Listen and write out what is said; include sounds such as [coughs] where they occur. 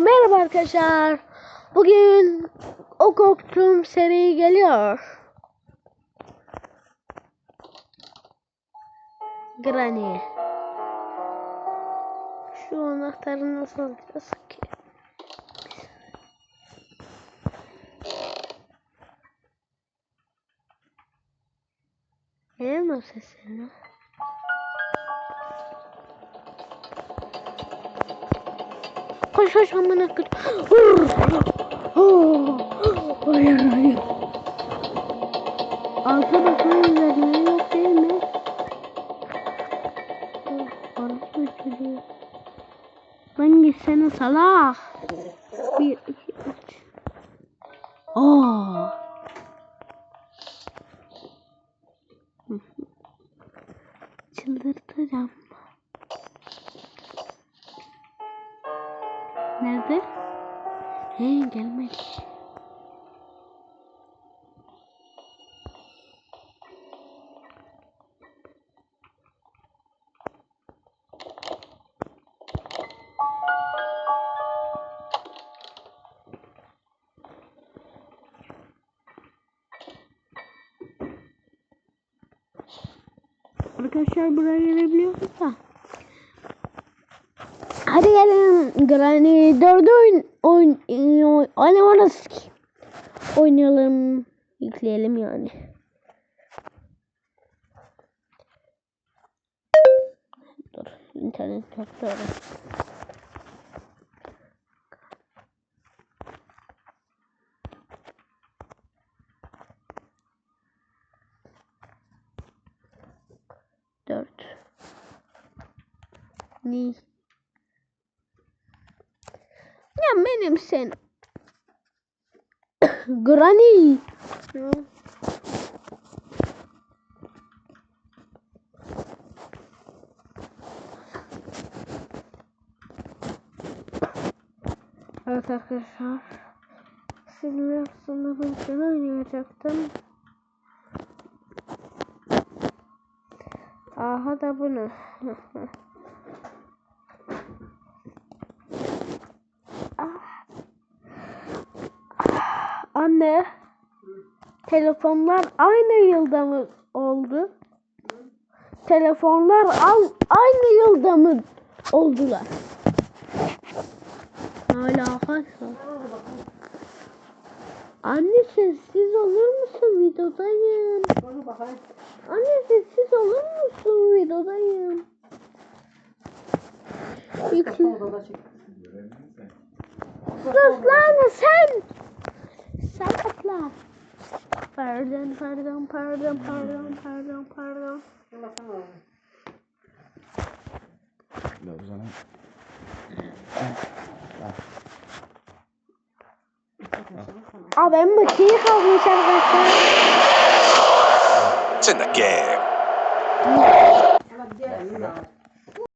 merhaba arkadaşlar. Bugün o korktuğum seri geliyor. Granny. Şu anahtarı nasıl alacağız ki? Geliyor mu sesini? Koş koş amına koy. Hayır hayır. Alta bakmayı üzerine yok değil mi? Orası uçuruyor. Lan gitsene salak. Bir, iki, üç. Aa. Çıldırtacağım. Nerede? He gelmedi. Arkadaşlar buraya gelebiliyor musun? Hadi gelin Granny 4 oyun oyun oyun oynamanız ki. Oynayalım, yükleyelim yani. Dur, internet çok doğru. Dört. Ni. Ya benim sen. [coughs] Granny. Evet arkadaşlar. Sizinle ben şunu oynayacaktım. Aha da bunu. [laughs] Anne, telefonlar aynı yılda mı oldu? Telefonlar al, aynı yılda mı oldular? Hala alakası. Anne sessiz olur musun videodayım? Anne sessiz olur musun videodayım? Sus lan sen! Salaklar. Pardon, pardon, pardon, pardon, pardon, pardon. O zaman Aa ben makineyi kalmış arkadaşlar. 真的 game。